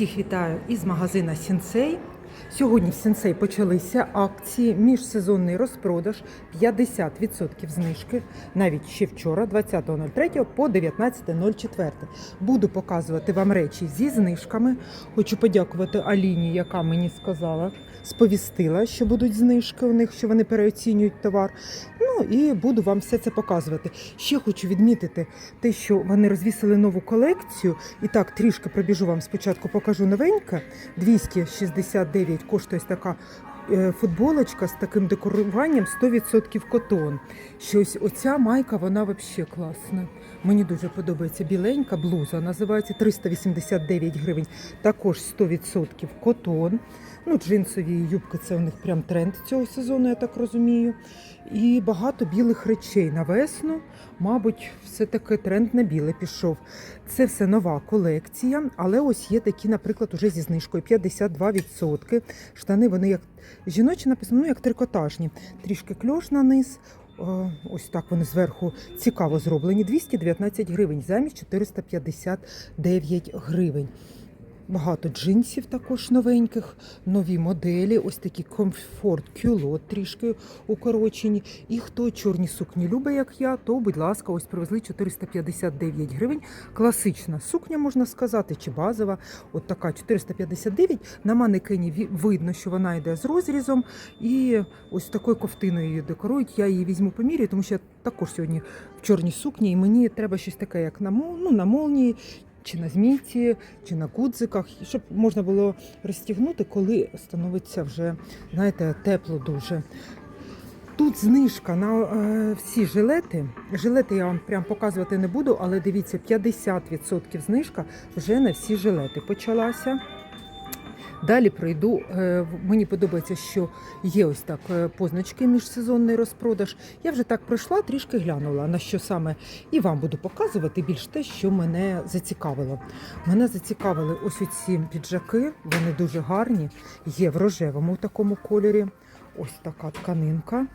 Всіх вітаю із магазина Сінсей. Сьогодні в Сінсей почалися акції, міжсезонний розпродаж, 50% знижки. Навіть ще вчора, 20.03 по 19.04. Буду показувати вам речі зі знижками. Хочу подякувати Аліні, яка мені сказала, сповістила, що будуть знижки у них, що вони переоцінюють товар. Ну і буду вам все це показувати. Ще хочу відмітити те, що вони розвісили нову колекцію. І так, трішки пробіжу вам спочатку, покажу новеньке. 269 коштує така е, футболочка з таким декоруванням 100% котон. Щось оця майка, вона взагалі класна. Мені дуже подобається біленька блуза, називається 389 гривень. Також 100% котон. Ну, джинсові юбки це у них прям тренд цього сезону, я так розумію. І багато білих речей на весну. Мабуть, все-таки тренд на біле пішов. Це все нова колекція, але ось є такі, наприклад, уже зі знижкою 52%. Штани вони як жіночі написано, ну як трикотажні. Трішки кльош на низ. О, Ось так вони зверху цікаво зроблені. 219 гривень замість 459 гривень. Багато джинсів також новеньких, нові моделі, ось такі комфорт кюлот трішки укорочені. І хто чорні сукні любить, як я, то, будь ласка, ось привезли 459 гривень. Класична сукня, можна сказати, чи базова. От така 459. На манекені видно, що вона йде з розрізом. І ось такою ковтиною її декорують. Я її візьму по мірі, тому що я також сьогодні в чорній сукні, і мені треба щось таке, як на, ну, на молнії, чи на змійці, чи на кудзиках, щоб можна було розтягнути, коли становиться вже, знаєте, тепло дуже. Тут знижка на е, всі жилети. Жилети я вам прям показувати не буду, але дивіться, 50% знижка вже на всі жилети почалася. Далі пройду. Е, Мені подобається, що є ось так е, позначки міжсезонний розпродаж. Я вже так пройшла, трішки глянула на що саме і вам буду показувати більш те, що мене зацікавило. Мене зацікавили ось ці піджаки, вони дуже гарні. Є в рожевому такому кольорі. Ось така тканинка.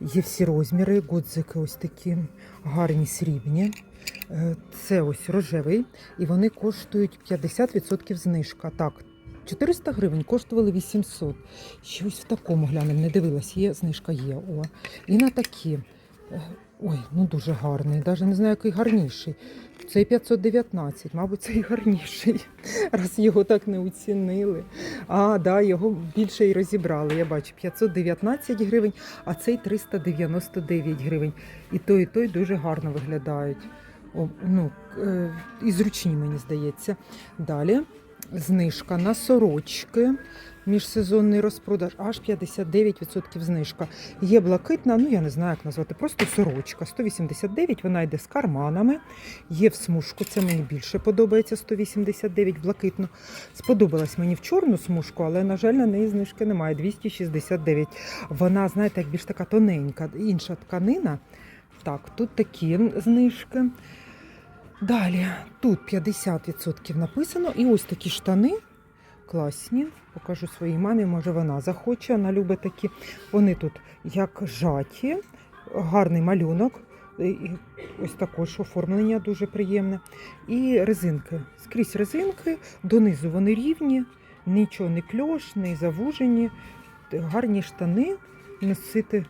Є всі розміри, гудзики ось такі гарні срібні. Е, Це ось рожевий, і вони коштують 50% знижка. Так, 400 гривень коштували 800. Щось в такому глянемо, не дивилась, є знижка є. О. І на такі. Е, Ой, ну дуже гарний. Навіть не знаю, який гарніший. Цей 519, мабуть, цей гарніший, раз його так не оцінили. А, да, його більше і розібрали. Я бачу 519 гривень, а цей 399 гривень. І той, і той дуже гарно виглядають. О, ну, е, і зручні, мені здається. Далі знижка на сорочки. Міжсезонний розпродаж аж 59% знижка. Є блакитна, ну я не знаю, як назвати, просто сорочка. 189, вона йде з карманами. Є в смужку, це мені більше подобається. 189 блакитно. Сподобалась мені в чорну смужку, але, на жаль, на неї знижки немає. 269. Вона, знаєте, як більш така тоненька, інша тканина. Так, тут такі знижки. Далі, тут 50% написано. І ось такі штани класні. Покажу своїй мамі, може вона захоче, вона любить такі. Вони тут як жаті, гарний малюнок. І ось також оформлення дуже приємне. І резинки. Скрізь резинки, донизу вони рівні, нічого не кльош, не завужені. Гарні штани носити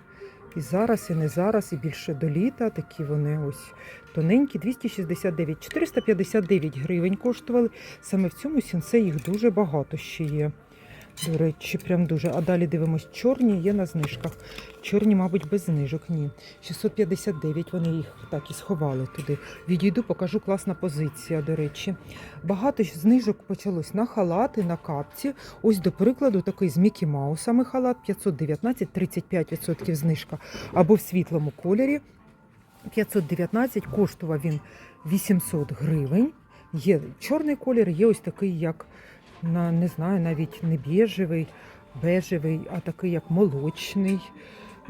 і зараз, і не зараз, і більше до літа. Такі вони ось тоненькі, 269, 459 гривень коштували. Саме в цьому сінце їх дуже багато ще є. До речі, прям дуже. А далі дивимось, чорні є на знижках. Чорні, мабуть, без знижок. Ні. 659 вони їх так і сховали туди. Відійду, покажу класна позиція, до речі. Багато знижок почалось на халати, на капці. Ось, до прикладу, такий з Мікі Маусами халат 519, 35% знижка. Або в світлому кольорі 519, коштував він 800 гривень. Є чорний колір, є ось такий, як на не знаю, навіть не біжевий, бежевий, а такий як молочний.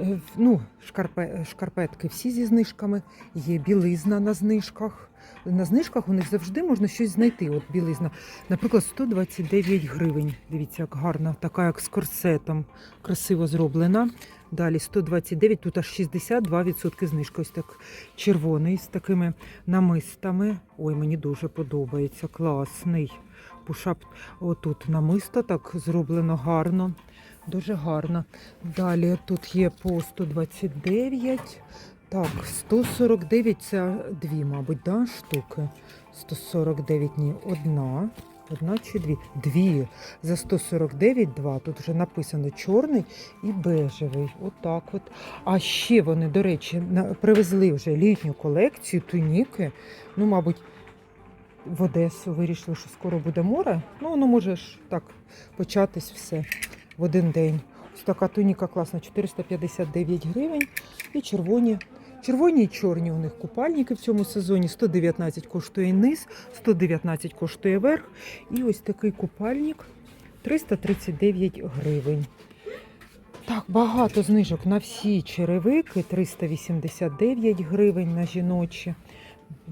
Е, Ну, шкарпе, шкарпетки всі зі знижками, є білизна на знижках. На знижках у них завжди можна щось знайти. От білизна. Наприклад, 129 гривень. Дивіться, як гарна, така як з корсетом, красиво зроблена. Далі 129, тут аж 62% знижка. Ось так червоний з такими намистами. Ой, мені дуже подобається. Класний. Пушап отут намисто так зроблено гарно. Дуже гарно. Далі тут є по 129. Так, 149 це дві, мабуть, да, штуки. 149, ні, одна. Одна чи дві? Дві. За 149 два. Тут вже написано чорний і бежевий. Отак от. А ще вони, до речі, привезли вже літню колекцію туніки. Ну, мабуть, в Одесу вирішили, що скоро буде море. Ну, воно може ж так початись все в один день. Ось така туніка класна, 459 гривень. І червоні. Червоні і чорні у них купальники в цьому сезоні. 119 коштує низ, 119 коштує верх. І ось такий купальник 339 гривень. Так, багато знижок на всі черевики 389 гривень на жіночі.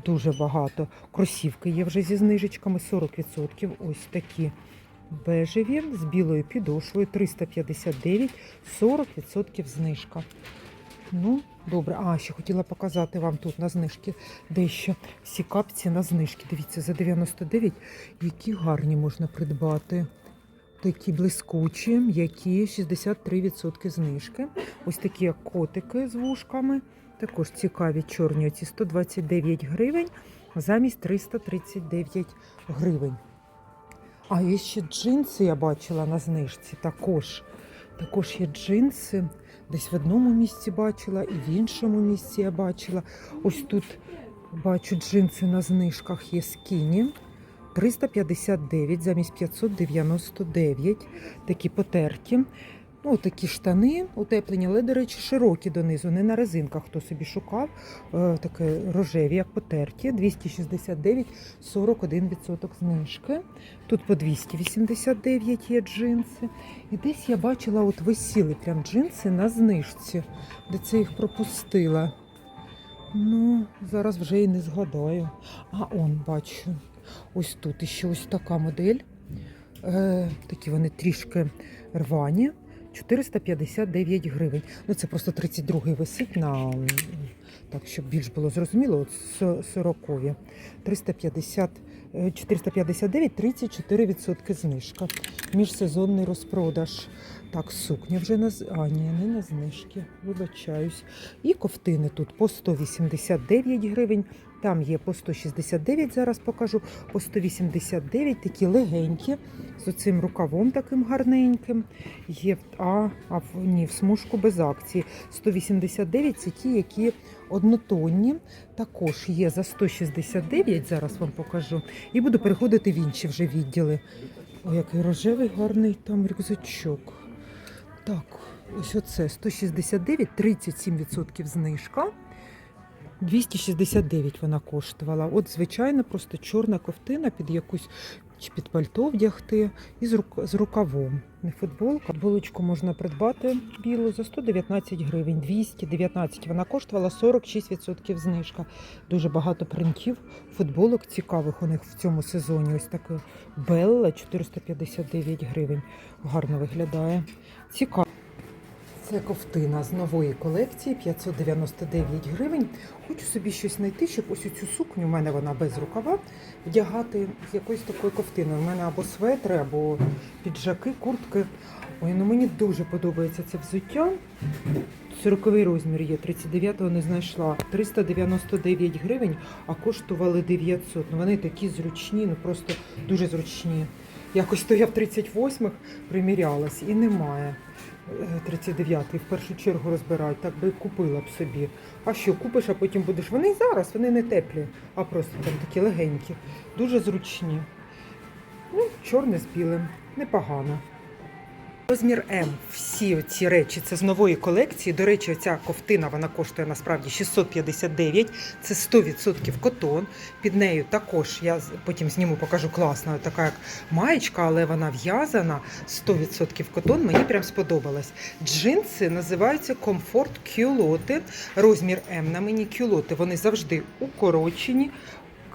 Дуже багато. Кросівки є вже зі знижечками 40%. Ось такі бежеві з білою підошвою 359, 40% знижка. Ну, добре. А, ще хотіла показати вам тут на знижки дещо. Всі капці на знижки. Дивіться, за 99, які гарні можна придбати. Такі блискучі, які 63% знижки. Ось такі як котики з вушками. Також цікаві чорні оці 129 гривень замість 339 гривень. А є ще джинси я бачила на знижці також. Також є джинси. Десь в одному місці бачила і в іншому місці я бачила. Ось тут бачу джинси на знижках є скіні. 359 замість 599. Такі потерті. Ну, такі штани утеплені, але, до речі, широкі донизу, не на резинках, хто собі шукав. Е, таке рожеві, як потерті. 269, 41% знижки. Тут по 289 є джинси. І десь я бачила, от висіли прям джинси на знижці, де це їх пропустила. Ну, зараз вже і не згадаю. А он бачу. Ось тут іще ось така модель. Е, такі вони трішки рвані. 459 гривень. Ну, це просто 32-й висить на так, щоб більш було зрозуміло, от со- 40-ві. 350, е, 459, 34% знижка. Міжсезонний розпродаж. Так, сукня вже на а, ні, не на знижки, вибачаюсь. І ковтини тут по 189 гривень. Там є по 169, зараз покажу, по 189, такі легенькі, з оцим рукавом таким гарненьким. Є а, а ні, в смужку без акції. 189 це ті, які однотонні. Також є за 169, зараз вам покажу. І буду переходити в інші вже відділи. О, який рожевий гарний там рюкзачок. Так, ось оце 169, 37% знижка. 269 вона коштувала. От, звичайно, просто чорна ковтина під якусь чи під пальто вдягти і з, рук, з рукавом. Не футболка. Футболочку можна придбати білу за 119 гривень, 219. Вона коштувала 46% знижка. Дуже багато принтів, футболок цікавих у них в цьому сезоні. Ось таке Белла 459 гривень. Гарно виглядає. Цікаво. Це ковтина з нової колекції 599 гривень. Хочу собі щось знайти, щоб ось цю сукню, у мене вона без рукава, вдягати з якоюсь такою ковтиною. У мене або светри, або піджаки, куртки. Ой, ну мені дуже подобається це взуття. 40 розмір є, 39-го не знайшла. 399 гривень, а коштували 900. Ну вони такі зручні, ну просто дуже зручні. Якось то я в 38-х примірялась і немає. 39-й в першу чергу розбирають, так би купила б собі. А що, купиш, а потім будеш. Вони і зараз, вони не теплі, а просто там такі легенькі, дуже зручні. Ну, чорне з білим, непогано. Розмір М. Всі ці речі це з нової колекції. До речі, ця ковтина вона коштує насправді 659. Це 100% котон. Під нею також я потім зніму, покажу класна, така як маєчка, але вона в'язана 100% котон. Мені прям сподобалось. Джинси називаються Comfort Culotte. Розмір М на мені кюлоти. Вони завжди укорочені.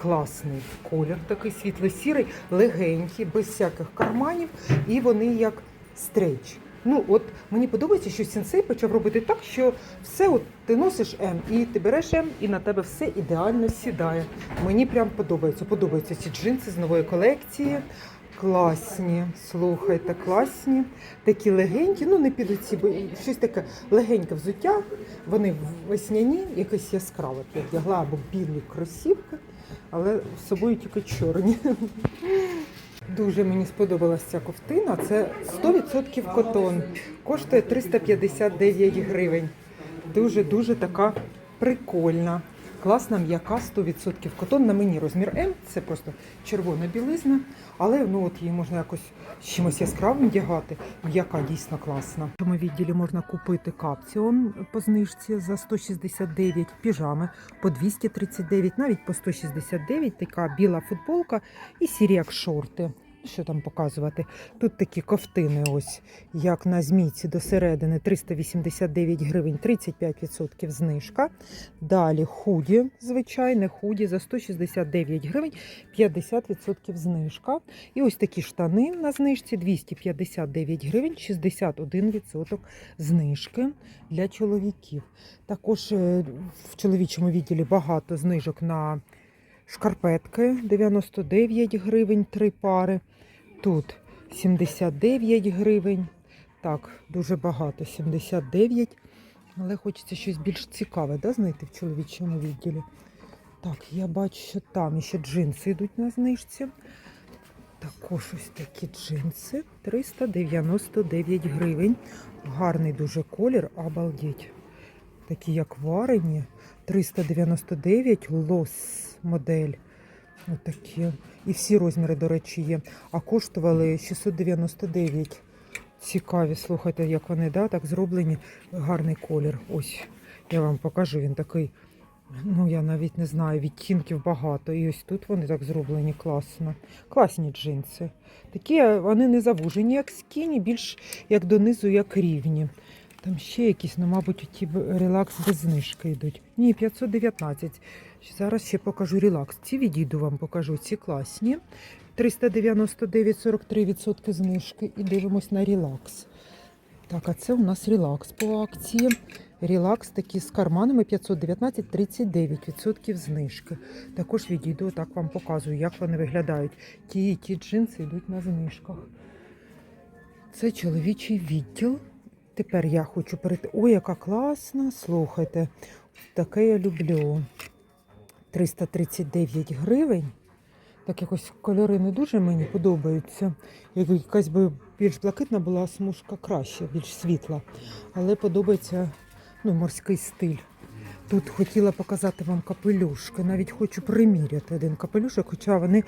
Класний колір, такий світло-сірий, легенький, без всяких карманів, і вони як стрейч. Ну, от мені подобається, що сенсей почав робити так, що все, от ти носиш М, і ти береш М, і на тебе все ідеально сідає. Мені прям подобається. Подобаються ці джинси з нової колекції. Класні, слухайте, класні. Такі легенькі, ну не під оці, бо щось таке легеньке взуття. Вони весняні, якесь яскраве. Я вдягла або білі кросівки, але з собою тільки чорні. Дуже мені сподобалася ця ковтина. Це 100% котон. Коштує 359 гривень. Дуже-дуже така прикольна. Класна, м'яка, 100% котон. На мені розмір М. Це просто червона білизна. Але ну от її можна якось чимось яскравим вдягати. М'яка дійсно класна. В цьому відділі можна купити капціон по знижці за 169, піжами по 239, навіть по 169, така біла футболка і сірі як шорти. Що там показувати? Тут такі ковтини, ось як на змійці до середини 389 гривень, 35% знижка. Далі худі, звичайне худі за 169 гривень, 50% знижка. І ось такі штани на знижці 259 гривень, 61% знижки для чоловіків. Також е, в чоловічому відділі багато знижок на шкарпетки 99 гривень, три пари. Тут 79 гривень. Так, дуже багато, 79. Але хочеться щось більш цікаве да, знайти в чоловічому відділі. Так, я бачу, що там ще джинси йдуть на знижці. Також ось такі джинси 399 гривень. Гарний дуже колір, обалдеть. Такі як варені. 399 лос модель. Отакі. І всі розміри, до речі, є. А коштували 699. Цікаві, слухайте, як вони да, так зроблені. Гарний колір. Ось я вам покажу. Він такий, ну я навіть не знаю, відтінків багато. І ось тут вони так зроблені класно. Класні джинси. Такі вони не завужені, як скіні, більш як донизу, як рівні. Там ще якісь, ну, мабуть, ті релакс без знижки йдуть. Ні, 519. Зараз ще покажу релакс. Ці відійду вам покажу. Ці класні. 399, 43% знижки. І дивимось на релакс. Так, а це у нас релакс по акції. Релакс такі з карманами 519, 39% знижки. Також відійду, так вам показую, як вони виглядають. Ті і ті джинси йдуть на знижках. Це чоловічий відділ. Тепер я хочу перейти. Ой, яка класна! Слухайте, таке я люблю. 339 гривень. Так якось кольори не дуже мені подобаються. Як якась би більш блакитна була смужка краще, більш світла. Але подобається ну, морський стиль. Тут хотіла показати вам капелюшки. Навіть хочу приміряти один капелюшок, хоча вони,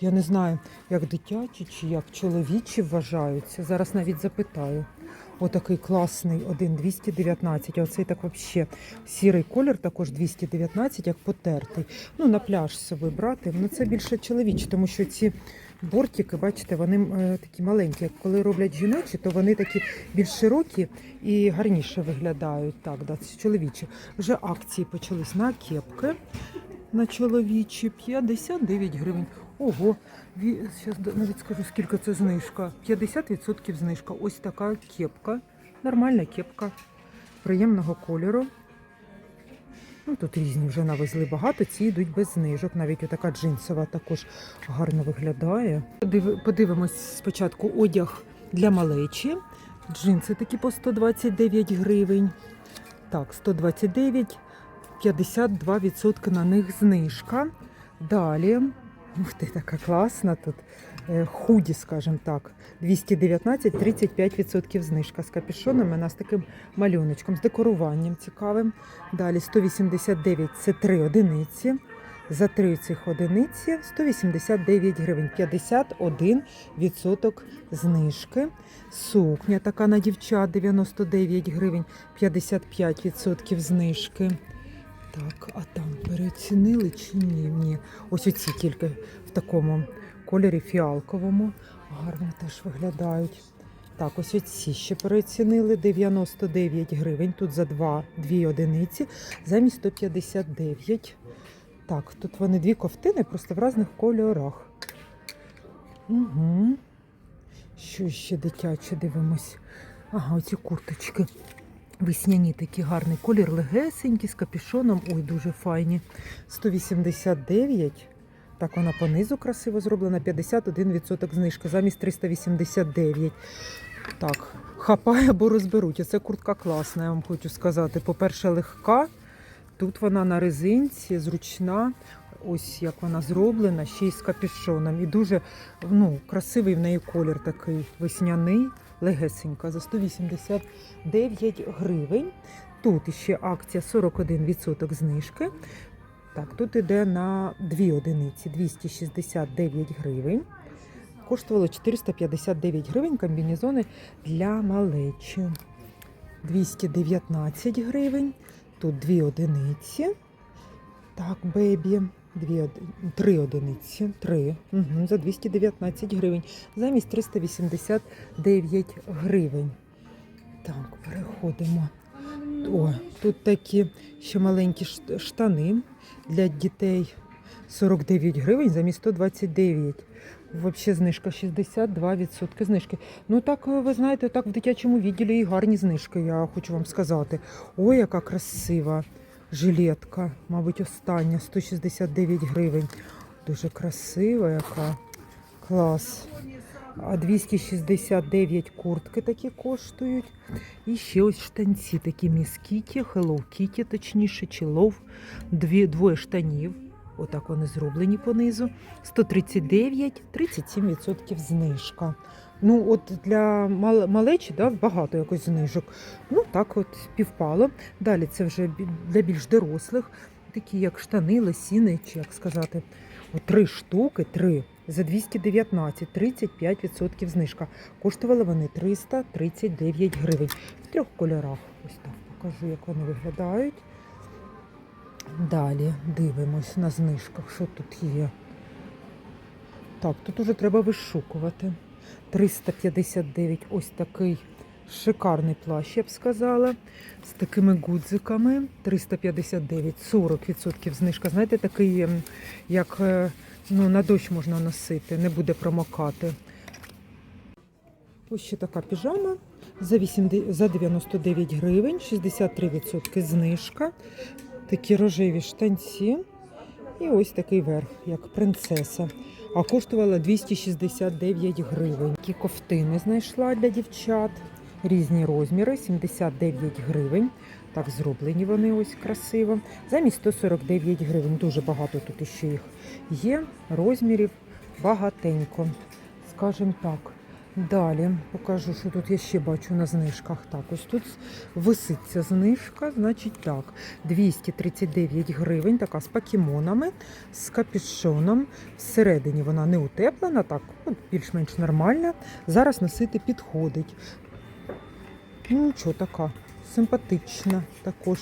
я не знаю, як дитячі чи як чоловічі вважаються. Зараз навіть запитаю. Отакий класний, один 219, а оцей так взагалі сірий колір також 219, як потертий. Ну, на пляж з собою брати. Ну, це більше чоловічі, тому що ці бортики, бачите, вони е, такі маленькі. Коли роблять жіночі, то вони такі більш широкі і гарніше виглядають. Так, да, це чоловічі. Вже акції почались на кепки на чоловічі 59 гривень. Ого, зараз навіть скажу, скільки це знижка. 50% знижка. Ось така кепка. Нормальна кепка приємного кольору. Ну, тут різні вже навезли багато, ці йдуть без знижок. Навіть отака джинсова також гарно виглядає. Подивимось спочатку одяг для малечі. Джинси такі по 129 гривень. Так, 129, 52% на них знижка. Далі, ух ти, така класна тут. е, Худі, скажімо так, 219, 35% знижка з капюшоном, вона з таким малюночком, з декоруванням цікавим. Далі 189 це три одиниці. За три цих одиниці 189 гривень, 51% знижки. Сукня така на дівчат 99 гривень, 55% знижки. Так, а там переоцінили чи ні? Ні. Ось оці тільки в такому кольорі фіалковому. Гарно теж виглядають. Так, ось оці ще переоцінили 99 гривень. Тут за два, дві одиниці, замість 159. Так, тут вони дві ковтини, просто в різних кольорах. Угу. Що ще дитяче дивимось? Ага, оці курточки. Весняні такі гарний колір, легесенькі, з капюшоном. Ой, дуже файні. 189. Так, вона понизу красиво зроблена. 51% знижки замість 389. Так, хапає або розберуть. Оце куртка класна, я вам хочу сказати. По-перше, легка. Тут вона на резинці, зручна. Ось як вона зроблена, ще й з капюшоном. І дуже ну, красивий в неї колір такий весняний, легесенька, за 189 гривень. Тут іще акція 41% знижки. Так, тут іде на 2 одиниці 269 гривень. Коштувало 459 гривень комбінезони для малечі. 219 гривень. Тут 2 одиниці. Так, бебі. Дві, три одиниці. Три. Угу, за 219 гривень. Замість 389 гривень. Так, переходимо. О, тут такі ще маленькі штани для дітей 49 гривень замість 129. Взагалі знижка 62% знижки. Ну так, ви знаєте, так в дитячому відділі і гарні знижки, я хочу вам сказати. Ой, яка красива жилетка, мабуть, остання 169 гривень. Дуже красива яка. Клас. А 269 куртки такі коштують. І ще ось штанці такі Міс Кіті, Hello Kitty, точніше, чи Love. Дві, двоє штанів. Отак вони зроблені понизу. 139, 37% знижка. Ну, от для мал- малечі да, багато якось знижок. Ну, так от співпало. Далі це вже для більш дорослих, такі як штани, лосіни, чи як сказати, от три штуки, три за 219, 35% знижка. Коштували вони 339 гривень в трьох кольорах. Ось так покажу, як вони виглядають. Далі дивимось на знижках, що тут є. Так, тут уже треба вишукувати. 359 ось такий шикарний плащ, я б сказала. З такими гудзиками. 359, 40% знижка. Знаєте, такий, ем, як е, ну, на дощ можна носити, не буде промокати. Ось ще така піжама за, 8, за 99 гривень, 63% знижка. Такі рожеві штанці. І ось такий верх, як принцеса. А коштувала 269 гривень. Такі ковтини знайшла для дівчат. Різні розміри, 79 гривень. Так зроблені вони ось красиво. Замість 149 гривень. Дуже багато тут іще їх є. Розмірів багатенько. Скажімо так. Далі покажу, що тут я ще бачу на знижках. Так, ось тут виситься знижка, значить так, 239 гривень, така з покемонами, з капюшоном. Всередині вона не утеплена, так, більш-менш нормальна. Зараз носити підходить. Ну, нічого така, симпатична також.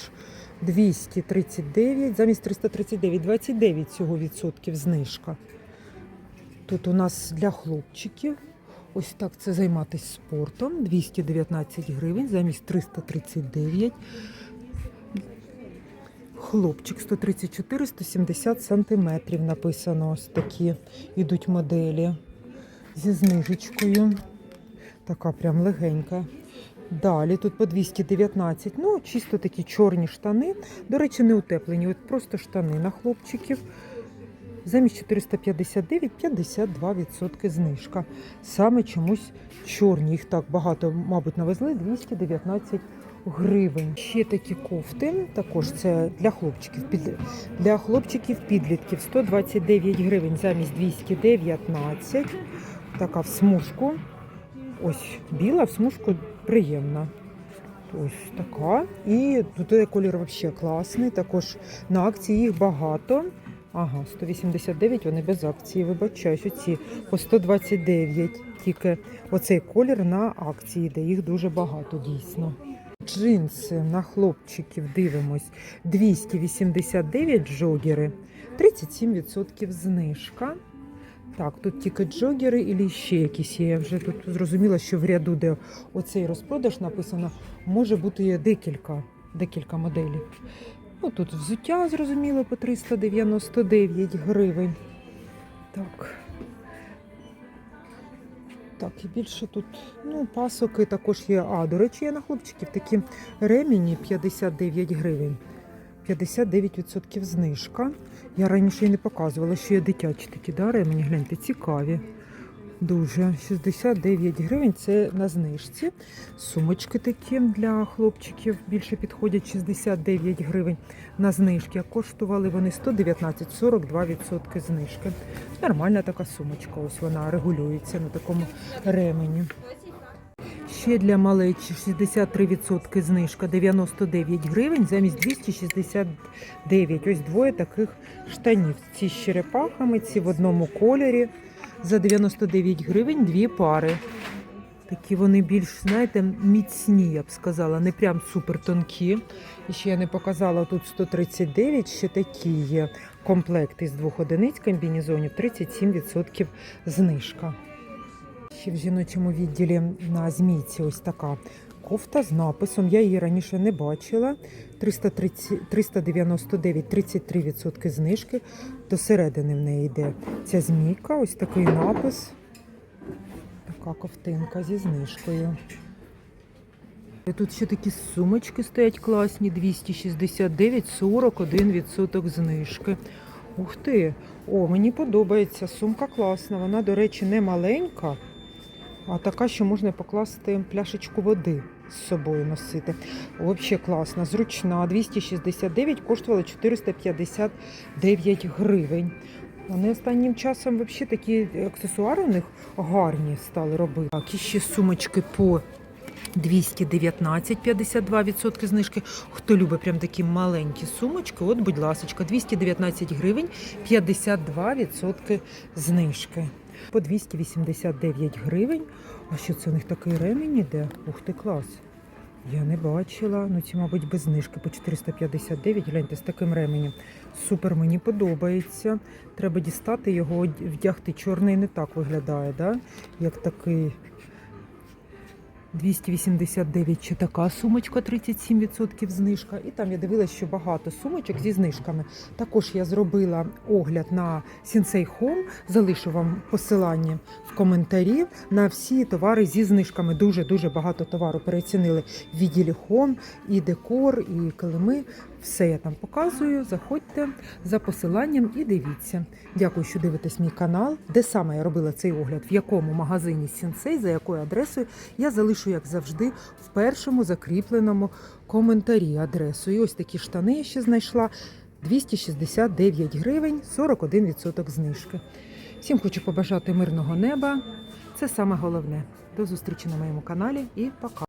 239, замість 339, 29 цього відсотків знижка. Тут у нас для хлопчиків. Ось так це займатися спортом. 219 гривень замість 339. Хлопчик 134, 170 сантиметрів написано. Ось такі йдуть моделі зі знижечкою. Така прям легенька. Далі тут по 219. Ну, чисто такі чорні штани. До речі, не утеплені. От просто штани на хлопчиків. Замість 459 52% знижка. Саме чомусь чорні. Їх так багато, мабуть, навезли 219 гривень. Ще такі кофти, також це для хлопчиків. Для хлопчиків підлітків 129 гривень замість 219. Така в смужку. Ось біла в смужку приємна. Ось така. І тут колір взагалі класний. Також на акції їх багато. Ага, 189 вони без акції. Вибачаюсь, оці по 129. Тільки оцей колір на акції, де їх дуже багато дійсно. Джинси на хлопчиків дивимось 289 джогери, 37% знижка. Так, тут тільки джогери і ще якісь. Я вже тут зрозуміла, що в ряду, де оцей розпродаж написано, може бути декілька, декілька моделів. Ну, тут взуття, зрозуміло, по 399 гривень. Так. Так, і більше тут, ну, пасоки також є. А, до речі, є на хлопчиків такі ремені 59 гривень. 59% знижка. Я раніше і не показувала, що є дитячі такі да, ремені. Гляньте, цікаві. Дуже 69 гривень. Це на знижці. Сумочки такі для хлопчиків більше підходять 69 гривень на знижки. А коштували вони 119, 42% знижки. Нормальна така сумочка. Ось вона регулюється на такому ремені. Ще для малечі 63% знижка 99 гривень замість 269. Ось двоє таких штанів. Ці з черепахами, ці в одному кольорі. За 99 гривень дві пари. Такі вони більш, знаєте, міцні, я б сказала, не прям супер тонкі. І ще я не показала тут 139, ще такі є комплекти з двох одиниць комбінезонів, 37% знижка. Ще в жіночому відділі на змійці ось така кофта з написом. Я її раніше не бачила. 330, 399, 33% знижки. До середини в неї йде ця змійка. Ось такий напис. Така ковтинка зі знижкою. Тут ще такі сумочки стоять класні, 269, 41% знижки. Ух ти! О, мені подобається. Сумка класна. Вона, до речі, не маленька, а така, що можна покласти пляшечку води з собою носити. Взагалі класна, зручна. 269 коштувала 459 гривень. Вони останнім часом взагалі такі аксесуари у них гарні стали робити. Так, і ще сумочки по 219, 52% знижки. Хто любить прям такі маленькі сумочки, от, будь ласка, 219 гривень, 52% знижки. По 289 гривень. А що це у них такий ремінь іде? Ух ти, клас. Я не бачила. Ну, ці, мабуть, без знижки по 459. Гляньте, з таким ременем. Супер, мені подобається. Треба дістати його, вдягти. Чорний не так виглядає, да? як такий. 289 чи така сумочка, 37% знижка. І там я дивилася, що багато сумочок зі знижками. Також я зробила огляд на Sensei Home. Залишу вам посилання в коментарі на всі товари зі знижками. Дуже дуже багато товару переоцінили в відділі Home, і декор, і килими. Все я там показую. Заходьте за посиланням і дивіться. Дякую, що дивитесь мій канал. Де саме я робила цей огляд, в якому магазині Сінсей, за якою адресою, я залишу, як завжди, в першому закріпленому коментарі адресу. І ось такі штани я ще знайшла. 269 гривень, 41% знижки. Всім хочу побажати мирного неба. Це саме головне. До зустрічі на моєму каналі і пока.